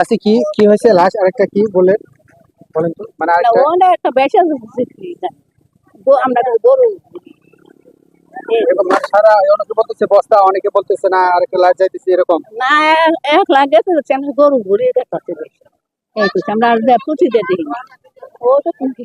আচ্ছা কি? কি হয়েছে? লাশ আরেকটা কি বলেন? বলেন তো। মানে আরেকটা? অনেক একটা বেশি আমরা তো গরু এরকম লাশ সারা অনেকে বলতেছে বস্তা অনেকে বলতেছে না আরেকটা লাশ যাইতেছে এরকম। না এক লাগে তো আমরা গরু এই তো আমরা আর পুঁথি দিই ও তো কুমকি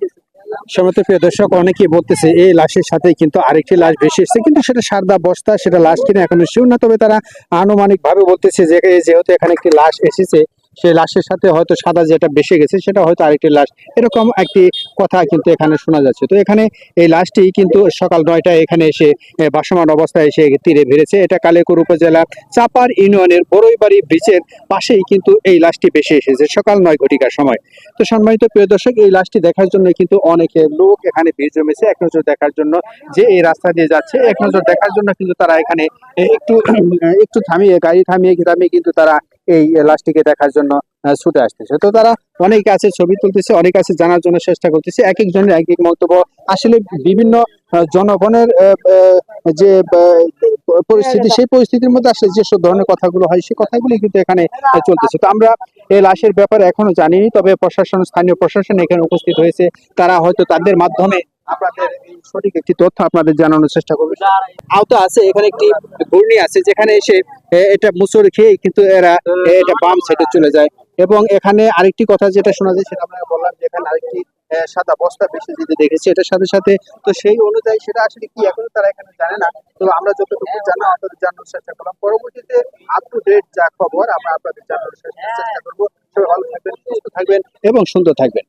সমত প্রিয় দর্শক অনেকেই বলতেছে এই লাশের সাথে কিন্তু আরেকটি লাশ ভেসে এসেছে। কিন্তু সেটা সারদা বস্তা সেটা লাশ কিনা এখনও শিওর না তবে তারা আনুমানিক ভাবে বলতেছে যে যেহেতু এখানে একটি লাশ এসেছে সেই লাশের সাথে হয়তো সাদা যেটা বেসে গেছে সেটা হয়তো আরেকটি লাশ। এরকম একটি কথা কিন্তু এখানে শোনা যাচ্ছে। তো এখানে এই লাশটি কিন্তু সকাল নয়টায় এখানে এসে এ, ভাসমান অবস্থায় এসে তীরে ভিড়েছে। এটা কালেকুর উপজেলা চাপার ইউনিয়নের বড়ইবাড়ি ব্রিজের পাশেই কিন্তু এই লাশটি বেশি এসেছে। সকাল নয় ঘটিকার সময়। তো সম্মানিত প্রিয় দর্শক এই লাশটি দেখার জন্য কিন্তু অনেকে লোক এখানে ভিড় জমেছে। এক নজর দেখার জন্য যে এই রাস্তা দিয়ে যাচ্ছে এক নজর দেখার জন্য কিন্তু তারা এখানে একটু একটু থামিয়ে গাড়ি থামিয়ে থামিয়ে কিন্তু তারা এই লাশটিকে দেখার জন্য ছুটে আসতেছে। তো তারা অনেক আছে, ছবি তুলতেছে, অনেক আছে, জানার জন্য চেষ্টা করতেছে। এক একজনের এক এক মন্তব্য। আসলে বিভিন্ন জনগণের যে পরিস্থিতি, সেই পরিস্থিতির মধ্যে আসলে যেসব ধরনের কথাগুলো হয় সেই কথাগুলি কিন্তু এখানে চলতেছে। তো আমরা এই লাশের ব্যাপারে এখনও জানিনি, তবে প্রশাসন, স্থানীয় প্রশাসন এখানে উপস্থিত হয়েছে। তারা হয়তো তাদের মাধ্যমে আপনাদের সঠিক একটি তথ্য আপনাদের জানানোর চেষ্টা করবে। আওতা আছে এখানে একটি ঘূর্ণি আছে যেখানে এসে এটা মুসর খেয়ে কিন্তু এরা এটা বাম সাইডে চলে যায়। এবং এখানে আরেকটি কথা যেটা শোনা যায় সেটা আমরা বললাম যে এখানে আরেকটি সাদা বস্তা বেশি দিতে দেখেছি এটার সাথে সাথে। তো সেই অনুযায়ী সেটা আসলে কি এখনও তারা এখানে জানে না। তো আমরা যতটুকু জানা আপনাদের জানানোর চেষ্টা করলাম। পরবর্তীতে আপ টু ডেট যা খবর আমরা আপনাদের জানানোর চেষ্টা করব। সবাই ভালো থাকবেন সুস্থ থাকবেন এবং সুন্দর থাকবেন।